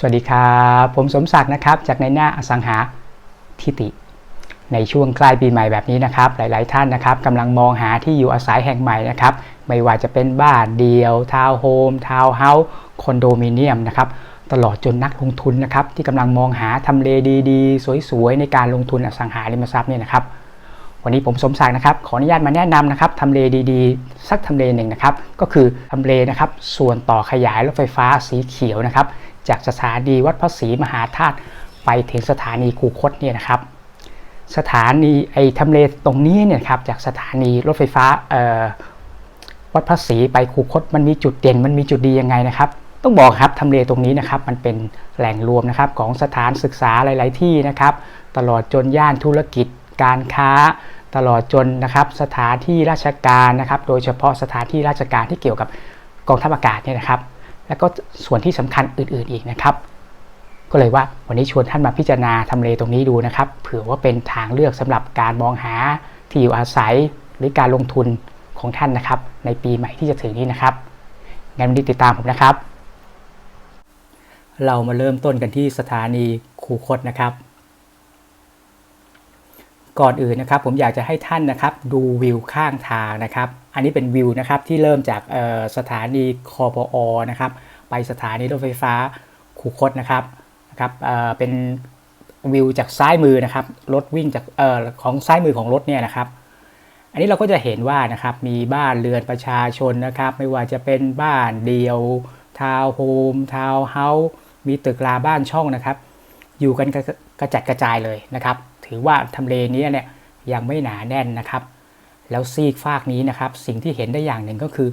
สวัสดีครับผมสมศักดิ์นะครับ จากในหน้าอสังหาทิติ ในช่วงใกล้ปีใหม่แบบนี้นะครับ หลาย ๆ ท่านนะครับกำลังมองหาที่อยู่อาศัยแห่งใหม่นะครับ ไม่ว่าจะเป็นบ้านเดียว ทาวน์โฮมทาวน์เฮาส์คอนโดมิเนียมนะครับ ตลอดจนนักลงทุนนะครับ ที่กำลังมองหาทำเลดี ๆ สวย ๆ ในการลงทุนอสังหาริมทรัพย์เนี่ยนะครับ วันนี้ผมสมศักดิ์นะครับ ขออนุญาตมาแนะนำนะครับทำเลดีๆ สักทำเลหนึ่งนะครับ ก็คือทำเลนะครับส่วนต่อขยายรถไฟฟ้าสีเขียวนะครับ จากสถานีวัดพระศรีมหาธาตุไปถึงสถานีคูคตเนี่ยนะครับสถานีไอ้ทำเลตรงนี้เนี่ยครับจากสถานีรถไฟฟ้าวัดพระศรีไปคูคตมันมีจุดเด่นมันมีจุดดียังไงนะครับ ต้องบอกครับทำเลตรงนี้นะครับมันเป็นแหล่งรวมนะครับของสถานศึกษาหลาย ๆ ที่นะครับ ตลอดจนย่านธุรกิจ การค้า ตลอดจนนะครับสถานที่ราชการนะครับ โดยเฉพาะสถานที่ราชการที่เกี่ยวกับกองทัพอากาศเนี่ยนะครับ แล้วก็ส่วนที่สำคัญอื่นๆอีกนะครับ ก็เลยว่าวันนี้ชวนท่านมาพิจารณาทำเลตรงนี้ดูนะครับเผื่อว่าเป็นทางเลือกสำหรับการมองหาที่อยู่อาศัยหรือการลงทุนของท่านนะครับ ในปีใหม่ที่จะถึงนี้นะครับงั้นวันนี้ติดตามผมนะครับ เรามาเริ่มต้นกันที่สถานีคูคตนะครับ ก่อนอื่นนะครับผมอยากจะให้ท่านนะครับดูวิวข้างทางนะครับ อันนี้เป็นวิวนะครับที่เริ่มจากสถานีคอปอนะครับไปสถานีรถไฟฟ้าคูคตนะครับนะครับเเป็นวิวจากซ้ายมือนะครับรถวิ่งจากออของซ้ายมือของรถเนี่ยนะครับ อันนี้เราก็จะเห็นว่านะครับมีบ้านเรือนประชาชนนะครับ ไม่ว่าจะเป็นบ้านเดียวทาวน์โฮมทาวน์เฮาส์มีตึกราบ้านช่องนะครับ อยู่กันกระจัดกระจายเลยนะครับ ถือว่าทำเลนี้เนี่ยยังไม่หนาแน่นนะครับ แล้วซีกฟากนี้นะครับ สิ่งที่เห็นได้อย่างหนึ่งก็คือ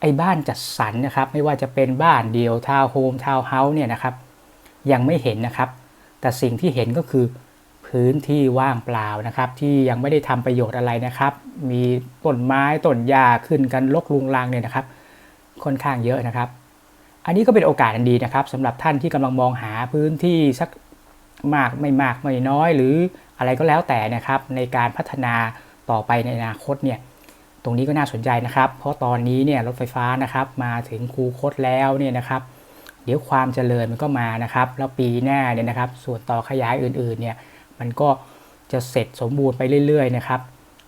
ไอ้บ้านจัดสรรนะครับ ไม่ว่าจะเป็นบ้านเดียวทาวน์โฮมทาวน์เฮาส์เนี่ยนะครับ ยังไม่เห็นนะครับ แต่สิ่งที่เห็นก็คือพื้นที่ว่างเปล่านะครับ ที่ยังไม่ได้ทำประโยชน์อะไรนะครับ มีต้นไม้ต้นหญ้าขึ้นกันลกลุงลังเนี่ยนะครับ ค่อนข้างเยอะนะครับ อันนี้ก็เป็นโอกาสอันดีนะครับสำหรับท่านที่กำลังมองหาพื้นที่สัก มากไม่มากไม่น้อยหรืออะไรก็แล้วแต่นะครับ ในการพัฒนาต่อไปในอนาคตเนี่ยตรงนี้ก็น่าสนใจนะครับ เพราะตอนนี้เนี่ยรถไฟฟ้านะครับมาถึงคูคตแล้วเนี่ยนะครับเดี๋ยวความเจริญมันก็มานะครับ แล้วปีหน้าเนี่ยนะครับ ส่วนต่อขยายอื่นๆเนี่ยมันก็จะเสร็จสมบูรณ์ไปเรื่อยๆนะครับ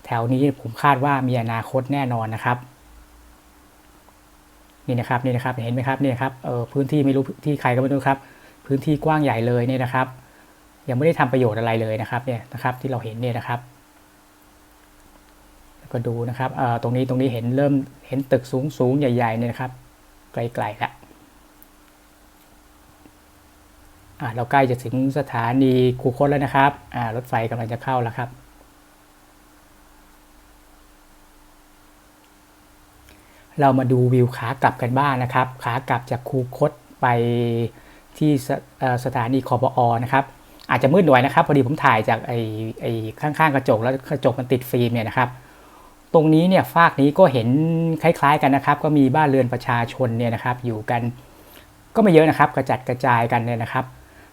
แถวนี้ผมคาดว่ามีอนาคตแน่นอนนะครับนี่นะครับนี่นะครับเห็นไหมครับนี่ครับเออพื้นที่ไม่รู้ที่ใครก็ไม่รู้ครับ พื้นที่กว้างใหญ่เลยเนี่ยนะครับ ยังไม่ได้ทำประโยชน์อะไรเลยนะครับเนี่ยนะครับที่เราเห็นเนี่ยนะครับก็ดูนะครับเอ่อตรงนี้ตรงนี้เห็นเริ่มเห็นตึกสูงสูงใหญ่ๆเนี่ยนะครับ ไกลๆล้วเราใกล้จะถึงสถานีคูคตแล้วนะครับรถไฟกำลังจะเข้าแล้วครับ เรามาดูวิวขากลับกันบ้างนะครับ ขากลับจากคูคตไปที่สถานีคอปอนะครับ อาจจะมืดหน่อยนะครับ พอดีผมถ่ายจากไอ้ไอ้ข้างๆกระจกแล้วกระจกมันติดฟิล์มเนี่ยนะครับ ตรงนี้เนี่ยฟากนี้ก็เห็นคล้ายๆกันนะครับ ก็มีบ้านเรือนประชาชนเนี่ยนะครับ อยู่กันก็ไม่เยอะนะครับ กระจัดกระจายกันเนี่ยนะครับ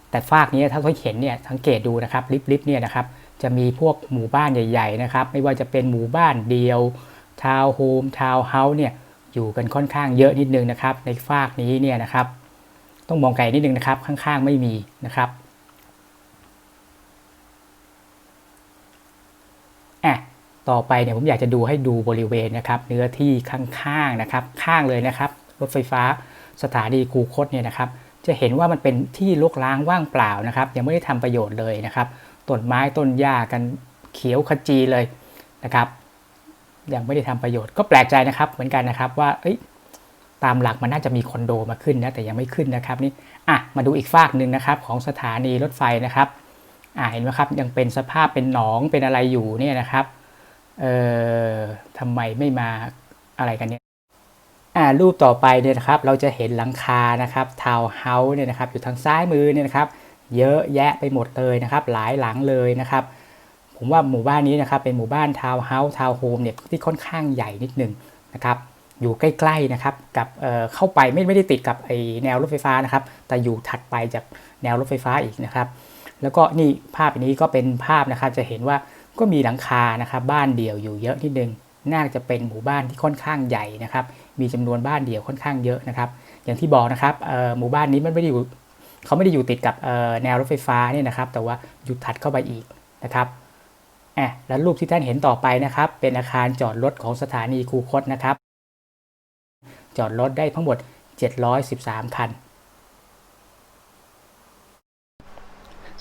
แต่ฟากนี้ถ้าเขาเห็นเนี่ยสังเกตดูนะครับลิฟต์ลิฟต์เนี่ยนะครับ จะมีพวกหมู่บ้านใหญ่ ๆ นะครับ ไม่ว่าจะเป็นหมู่บ้านเดียวทาวน์โฮมทาวน์เฮาส์เนี่ยอยู่กันค่อนข้างเยอะนิดนึงนะครับ ในฟากนี้เนี่ยนะครับ ต้องมองไกลนิดนึงนะครับข้างๆไม่มีนะครับอะ ต่อไปเนี่ยผมอยากจะดูให้ดูบริเวณนะครับเนื้อที่ข้างๆนะครับข้างเลยนะครับ รถไฟฟ้าสถานีกูคตเนี่ยนะครับจะเห็นว่ามันเป็นที่ลกล้างว่างเปล่านะครับ ยังไม่ได้ทำประโยชน์เลยนะครับต้นไม้ต้นหญ้ากันเขียวขจีเลยนะครับ ยังไม่ได้ทำประโยชน์ก็แปลกใจนะครับเหมือนกันนะครับว่าตามหลักมันน่าจะมีคอนโดมาขึ้นนะแต่ยังไม่ขึ้นนะครับนี่อะมาดูอีกฝากหนึ่งนะครับของสถานีรถไฟนะครับอ่าเห็นไหมครับยังเป็นสภาพเป็นหนองเป็นอะไรอยู่เนี่ยนะครับ เออทำไมไม่มาอะไรกันเนี่ยรูปต่อไปเนี่ยนะครับเราจะเห็นหลังคานะครับทาวน์เฮาส์เนี่ยนะครับอยู่ทางซ้ายมือเนี่ยนะครับ เยอะแยะไปหมดเลยนะครับ หลายหลังเลยนะครับ ผมว่าหมู่บ้านนี้นะครับเป็นหมู่บ้านทาวน์เฮาส์ทาวน์โฮมเนี่ยที่ค่อนข้างใหญ่นิดนึงนะครับอยู่ใกล้ๆนะครับกับเเข้าไปไม่ไม่ได้ติดกับไอแนวรถไฟฟ้านะครับ แต่อยู่ถัดไปจากแนวรถไฟฟ้าอีกนะครับ แล้วก็นี่ภาพนี้ก็เป็นภาพนะครับจะเห็นว่า ก็มีหลังคานะครับบ้านเดี่ยวอยู่เยอะนิดนึงน่าจะเป็นหมู่บ้านที่ค่อนข้างใหญ่นะครับ มีจำนวนบ้านเดี่ยวค่อนข้างเยอะนะครับ อย่างที่บอกนะครับหมู่บ้านนี้มันไม่ได้อยู่เขาไม่ได้อยู่ติดกับแนวรถไฟฟ้าเนี่ยนะครับ แต่ว่าอยู่ถัดเข้าไปอีกนะครับอะแล้วรูปที่ท่านเห็นต่อไปนะครับ เป็นอาคารจอดรถของสถานีคูคตนะครับ จอดรถได้ทั้งหมด 713 คัน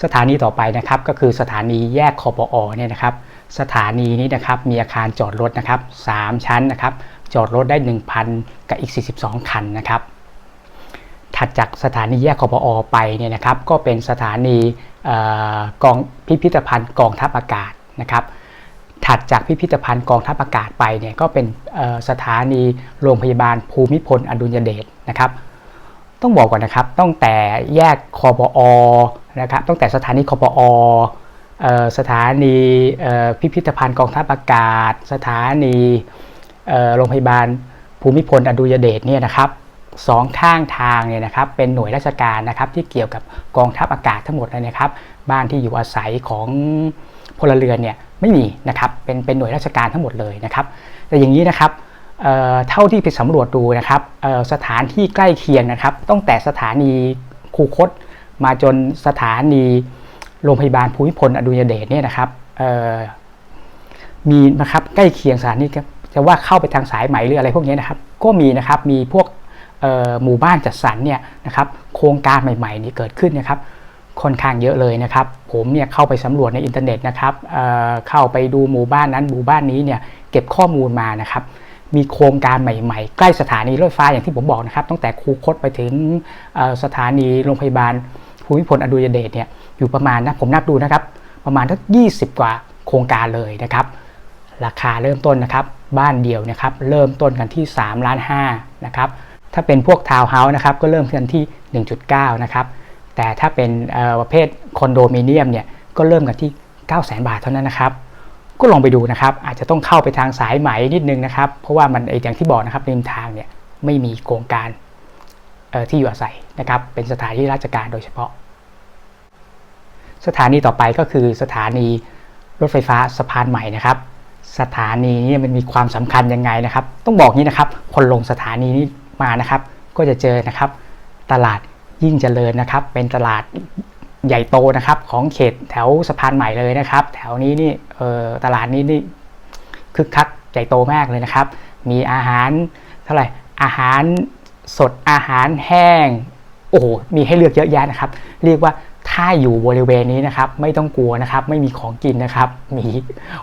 สถานีต่อไปนะครับก็คือสถานีแยกคอปอเนี่ยนะครับ สถานีนี้นะครับมีอาคารจอดรถนะครับ 3 ชั้นนะครับ จอดรถได้ 1,000 กับอีก 42 คันนะครับ ถัดจากสถานีแยกคอปอไปเนี่ยนะครับ ก็เป็นสถานีออกองพิพิธภัณฑ์กองทัพอากาศนะครับ ถัดจากพิพิธภัณฑ์กองทัพอากาศไปเนี่ยก็เป็นสถานีโรงพยาบาลภูมิพลอดุลยเดชนะครับ ต้องบอกก่อนนะครับตั้งแต่แยกคอปอ นะครับตั้งแต่สถานีคอปออสถานีพิพิธภัณฑ์กองทัพอากาศ สถานีโรงพยาบาลภูมิพลอดุยเดชเนี่ยนะครับสองข้างทางเนี่ยนะครับเป็นหน่วยราชการนะครับที่เกี่ยวกับกองทัพอากาศทั้งหมดเลยนะครับบ้านที่อยู่อาศัยของพลเรือนเนี่ยไม่มีนะครับเป็นเป็นหน่วยราชการทั้งหมดเลยนะครับ แต่อย่างนี้นะครับเเท่าที่ไปสำรวจดูนะครับสถานที่ใกล้เคียงนะครับตั้งแต่สถานีคูคต มาจนสถานีโรงพยาบาลภูมิพลอดุลยเดชเนี่ยนะครับมีนะครับใกล้เคียงสถานีครับจะว่าเข้าไปทางสายไหมหรืออะไรพวกนี้นะครับ ก็มีนะครับมีพวกหมู่บ้านจัดสรรเนี่ยนะครับ โครงการใหม่ๆนี่เกิดขึ้นนะครับค่อนข้างเยอะเลยนะครับ ผมเนี่ยเข้าไปสำรวจในอินเทอร์เน็ตนะครับเเข้าไปดูหมู่บ้านนั้นหมู่บ้านนี้เนี่ยเก็บข้อมูลมานะครับ มีโครงการใหม่ๆ ใกล้สถานีรถไฟอย่างที่ผมบอกนะครับ ตั้งแต่คูคตไปถึงสถานีโรงพยาบาล ภูมิพลอดุลยเดชเนี่ยอยู่ประมาณนะผมนับดูนะครับ ประมาณทัก20กว่าโครงการเลยนะครับ ราคาเริ่มต้นนะครับ บ้านเดียวนะครับ เริ่มต้นกันที่3ล้าน5นะครับถ้าเป็นพวกทาวน์เฮาส์นะครับก็เริ่มกันที่ 1.9 นะครับ แต่ถ้าเป็นประเภทคอนโดมิเนียมเนี่ยก็เริ่มกันที่ 9 0 0 0 0 0บาทเท่านั้นนะครับ ก็ลองไปดูนะครับ อาจจะต้องเข้าไปทางสายไหมนิดนึงนะครับ เพราะว่ามันไออย่างที่บอกนะครับริมทางเนี่ยไม่มีโครงการ ที่อยู่อาศัยนะครับเป็นสถานที่ราชการโดยเฉพาะ สถานีต่อไปก็คือสถานีรถไฟฟ้าสะพานใหม่นะครับ สถานีนี้มันมีความสำคัญยังไงนะครับ ต้องบอกนี้นะครับ คนลงสถานีนี้มานะครับ ก็จะเจอนะครับ ตลาดยิ่งเจริญนะครับ เป็นตลาดใหญ่โตนะครับของเขตแถวสะพานใหม่เลยนะครับ แถวนี้นี่ตลาดนี้นี่คึกคักใหญ่โตมากเลยนะครับ มีอาหารเท่าไหร่อาหาร สดอาหารแห้ง โอ้โหมีให้เลือกเยอะแยะนะครับ เรียกว่าถ้าอยู่บริเวณนี้นะครับ ไม่ต้องกลัวนะครับ ไม่มีของกินนะครับมี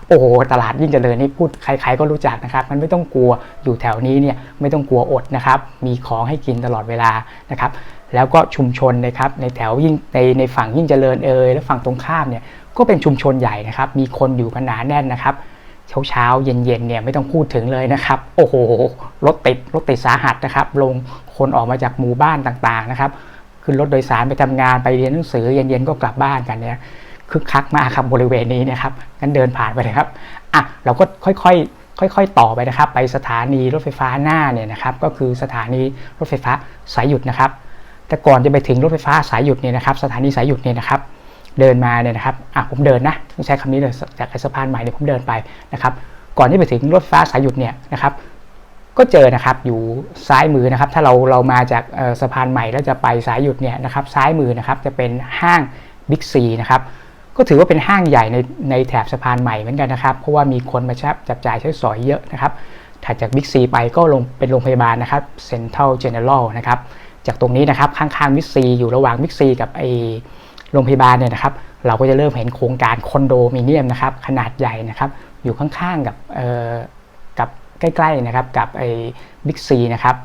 โอ้โหตลาดยิ่งเจริญนี่พูดใครๆก็รู้จักนะครับ มันไม่ต้องกลัวอยู่แถวนี้เนี่ยไม่ต้องกลัวอดนะครับ มีของให้กินตลอดเวลานะครับ แล้วก็ชุมชนนะครับ ในแถวยิ่งในในฝั่งยิ่งเจริญเอยและฝั่งตรงข้ามเนี่ยก็เป็นชุมชนใหญ่นะครับ มีคนอยู่กันหนาแน่นนะครับ เช้าเช้าเย็นเย็นเนี่ยไม่ต้องพูดถึงเลยนะครับ โอ้โหรถติดรถติดสาหัสนะครับ ลงคนออกมาจากหมู่บ้านต่างๆนะครับขึ้นรถโดยสารไปทำงานไปเรียนหนังสือเย็นๆก็กลับบ้านกันเนี่ยคึกคักมากครับบริเวณนี้นะครับงั้นเดินผ่านไปเลยครับอะเราก็ค่อยๆค่อยๆ ต่อไปนะครับ ไปสถานีรถไฟฟ้าหน้าเนี่ยนะครับ ก็คือสถานีรถไฟฟ้าสายหยุดนะครับ แต่ก่อนจะไปถึงรถไฟฟ้าสายหยุดเนี่ยนะครับ สถานีสายหยุดเนี่ยนะครับ เดินมาเนี่ยนะครับอะผมเดินนะใช้คำนี้เลยจากสะพานใหม่เนี่ยผมเดินไปนะครับ ก่อนที่ไปถึงรถไฟฟ้าสายหยุดเนี่ยนะครับ ก็เจอนะครับอยู่ซ้ายมือนะครับ ถ้าเราเรามาจากสะพานใหม่แล้วจะไปสายหยุดเนี่ยนะครับ ซ้ายมือนะครับจะเป็นห้างบิ๊กซีนะครับก็ถือว่าเป็นห้างใหญ่ในในแถบสะพานใหม่เหมือนกันนะครับ เพราะว่ามีคนมาชับจับจ่ายใช้สอยเยอะนะครับถัดจากบิ๊กซีไปก็ลงเป็นโรงพยาบาลนะครับเซ็นทรัลเจเนอเรลนะครับ จากตรงนี้นะครับข้างๆบิ๊กซีอยู่ระหว่างบิ๊กซีกับไอ โรงพยาบาลเนี่ยนะครับเราก็จะเริ่มเห็นโครงการคอนโดมิเนียมนะครับขนาดใหญ่นะครับอยู่ข้างๆกับเออกับใกล้ๆนะครับกับไอ้บิ๊กซีนะครับ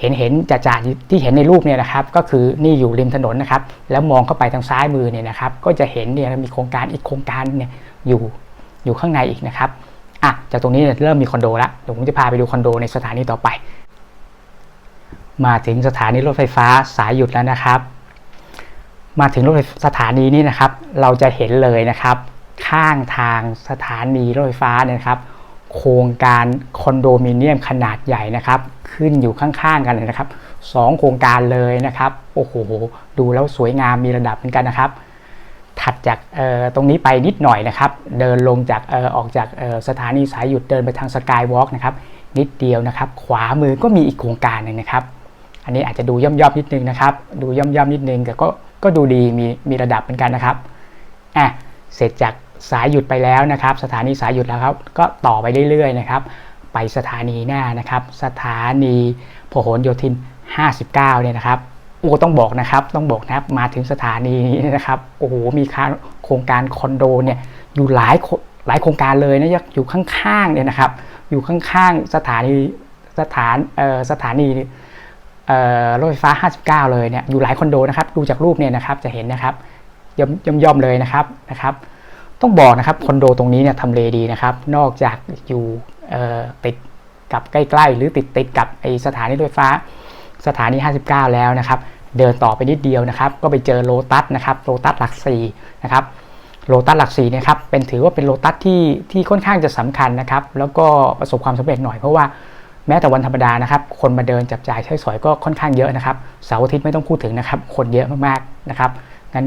เห็นเห็นจ่าๆที่เห็นในรูปเนี่ยนะครับ ก็คือนี่อยู่ริมถนนนะครับ แล้วมองเข้าไปทางซ้ายมือเนี่ยนะครับ ก็จะเห็นเนี่ยมีโครงการอีกโครงการเนี่ยอยู่อยู่ข้างในอีกนะครับอะจากตรงนี้เนี่ยเริ่มมีคอนโดล้วเดี๋ยวผมจะพาไปดูคอนโดในสถานีต่อไป มาถึงสถานีรถไฟฟ้าสายหยุดแล้วนะครับ มาถึงรถไฟสถานีนี้นะครับ เราจะเห็นเลยนะครับ ข้างทางสถานีรถไฟฟ้าเนี่ยนะครับ โครงการคอนโดมิเนียมขนาดใหญ่นะครับ ขึ้นอยู่ข้างๆกันเลยนะครับสองโครงการเลยนะครับ โอ้โห ดูแล้วสวยงามมีระดับเหมือนกันนะครับ ถัดจากเอ่อตรงนี้ไปนิดหน่อยนะครับ เดินลงจากเอ่อออกจากสถานีสายหยุดเดินไปทางสกายวอล์กนะครับ นิดเดียวนะครับ ขวามือก็มีอีกโครงการหนึ่งนะครับ อันนี้อาจจะดูย่อมย่อมๆนิดนึงนะครับ ดูย่อมย่อมๆนิดนึงแต่ก็ ก็ดูดีมีมีระดับเหมือนกันนะครับอะเสร็จจากสายหยุดไปแล้วนะครับ สถานีสายหยุดแล้วครับ ก็ต่อไปเรื่อยๆนะครับ ไปสถานีหน้านะครับ สถานีพหลโยธิน 59 เนี่ยนะครับโอ้ต้องบอกนะครับ ต้องบอกนะครับ มาถึงสถานีนี้นะครับโอ้โหมีโครงการคอนโดเนี่ยอยู่หลายหลายโครงการเลยนะอยู่ข้างๆเนี่ยนะครับ อยู่ข้างๆสถานีสถานเอ่อสถานี รถไฟฟ้า 59 เลยเนี่ยอยู่หลายคอนโดนะครับดูจากรูปเนี่ยนะครับจะเห็นนะครับย่อมย่อมยอมเลยนะครับนะครับ ต้องบอกนะครับคอนโดตรงนี้เนี่ยทำเลดีนะครับ นอกจากอยู่ติดกับใกล้ๆ หรือติดติดกับไอสถานีรถไฟฟ้า สถานี 59 แล้วนะครับเดินต่อไปนิดเดียวนะครับ ก็ไปเจอโลตัสนะครับโลตัสหลัก4นะครับโลตัสหลัก4เนี่ยครับเป็นถือว่าเป็นโลตัสที่ที่ค่อนข้างจะสำคัญนะครับ แล้วก็ประสบความสำเร็จหน่อยเพราะว่า แม้แต่วันธรรมดานะครับ คนมาเดินจับจ่ายใช้สอยก็ค่อนข้างเยอะนะครับ เสาร์อาทิตย์ไม่ต้องพูดถึงนะครับ คนเยอะมากๆนะครับ งั้น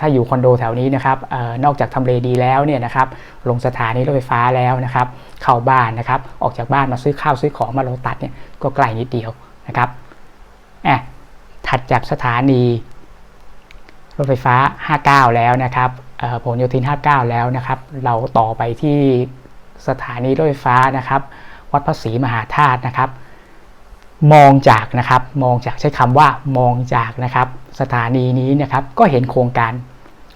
ถ้าอยู่คอนโดแถวนี้นะครับออนอกจากทำเลดีแล้วเนี่ยนะครับ ลงสถานีรถไฟฟ้าแล้วนะครับ เข้าบ้านนะครับ ออกจากบ้านมาซื้อข้าวซื้อของมาโลตัสเนี่ยก็ไกลนิดเดียวนะครับอะถัดจากสถานีรถไฟฟ้า 59 แล้วนะครับผลโยธิน 59 แล้วนะครับ เราต่อไปที่สถานีรถไฟฟ้านะครับ วัดพระศรีมหาธาตุนะครับ มองจากนะครับมองจากใช้คำว่ามองจากนะครับ สถานีนี้นะครับก็เห็นโครงการ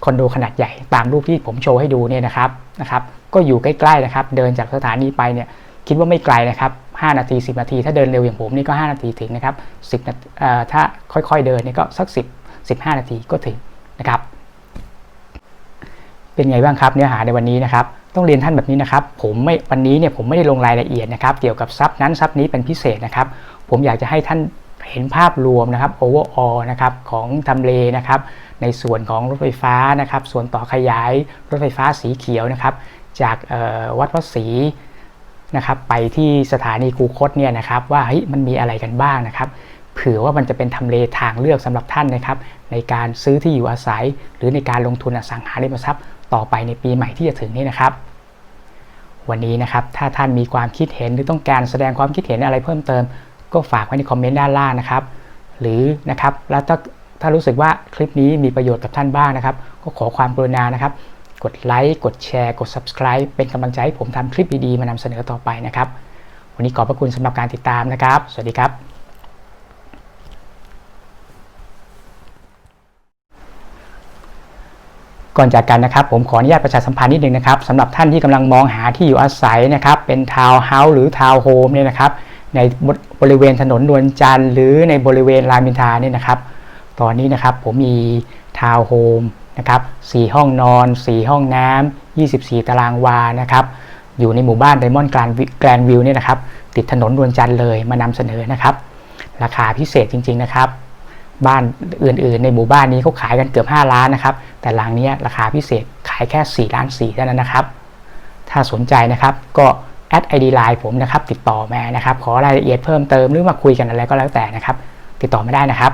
คอนโดขนาดใหญ่ตามรูปที่ผมโชว์ให้ดูเนี่ยนะครับนะครับ ก็อยู่ใกล้ๆนะครับ เดินจากสถานีไปเนี่ยคิดว่าไม่ไกลนะครับ 5 นาที 10 นาที ถ้าเดินเร็วอย่างผมนี่ก็ 5 นาทีถึงนะครับ10นาทีถ้าค่อยๆเดินนี่ก็สัก 10 15 นาทีก็ถึงนะครับ เป็นไงบ้างครับเนื้อหาในวันนี้นะครับ ต้องเรียนท่านแบบนี้นะครับ ผมไม่วันนี้เนี่ยผมไม่ได้ลงรายละเอียดนะครับ เกี่ยวกับซับนั้นซับนี้เป็นพิเศษนะครับ ผมอยากจะให้ท่านเห็นภาพรวมนะครับ overall นะครับของทำเลนะครับ ในส่วนของรถไฟฟ้านะครับ ส่วนต่อขยายรถไฟฟ้าสีเขียวนะครับ จากวัดพระศรีนะครับไปที่สถานีกูคตเนี่ยนะครับ ว่าเฮ้ยมันมีอะไรกันบ้างนะครับเผื่อว่ามันจะเป็นทำเลทางเลือกสำหรับท่านนะครับ ในการซื้อที่อยู่อาศัย หรือในการลงทุนอสังหาริมทรัพย์ ต่อไปในปีใหม่ที่จะถึงนี้นะครับ วันนี้นะครับ ถ้าท่านมีความคิดเห็นหรือต้องการแสดงความคิดเห็นอะไรเพิ่มเติม ก็ฝากไว้ในคอมเมนต์ด้านล่างนะครับ หรือนะครับแล้วถ้าถ้ารู้สึกว่าคลิปนี้มีประโยชน์กับท่านบ้างนะครับ ก็ขอความกรุณานะครับ กดไลค์กดแชร์ กด subscribe เป็นกำลังใจให้ผมทำคลิปดีๆมานำเสนอต่อไปนะครับ วันนี้ขอบพระคุณสำหรับการติดตามนะครับ สวัสดีครับ ก่อนจากกันนะครับผมขออนุญาตประชาสัมพันธ์นิดนึงนะครับสำหรับท่านที่กำลังมองหาที่อยู่อาศัยนะครับเป็นทาวน์เฮาส์หรือทาวน์โฮมเนี่ยนะครับในบริเวณถนนนวลจันทร์หรือในบริเวณรามอินทราเนี่ยนะครับ ตอนนี้นะครับผมมีทาวน์โฮมนะครับ4ห้องนอน 4 ห้องน้ำ24 ตารางวานะครับอยู่ในหมู่บ้านไดมอนด์แกรนวิวเนี่ยนะครับติดถนนนวลจันทร์เลยมานำเสนอนะครับ ราคาพิเศษจริง ๆนะครับ บ้านอื่นๆ ในหมู่บ้านนี้เขาขายกันเกือบ 5 ล้านนะครับ แต่หลังนี้ราคาพิเศษขายแค่4ล้าน4เท่านั้นนะครับ ถ้าสนใจนะครับก็แอดไอดีไลน์ผมนะครับติดต่อมานะครับ ขอรายละเอียดเพิ่มเติมหรือมาคุยกันอะไรก็แล้วแต่นะครับ ติดต่อไม่ได้นะครับ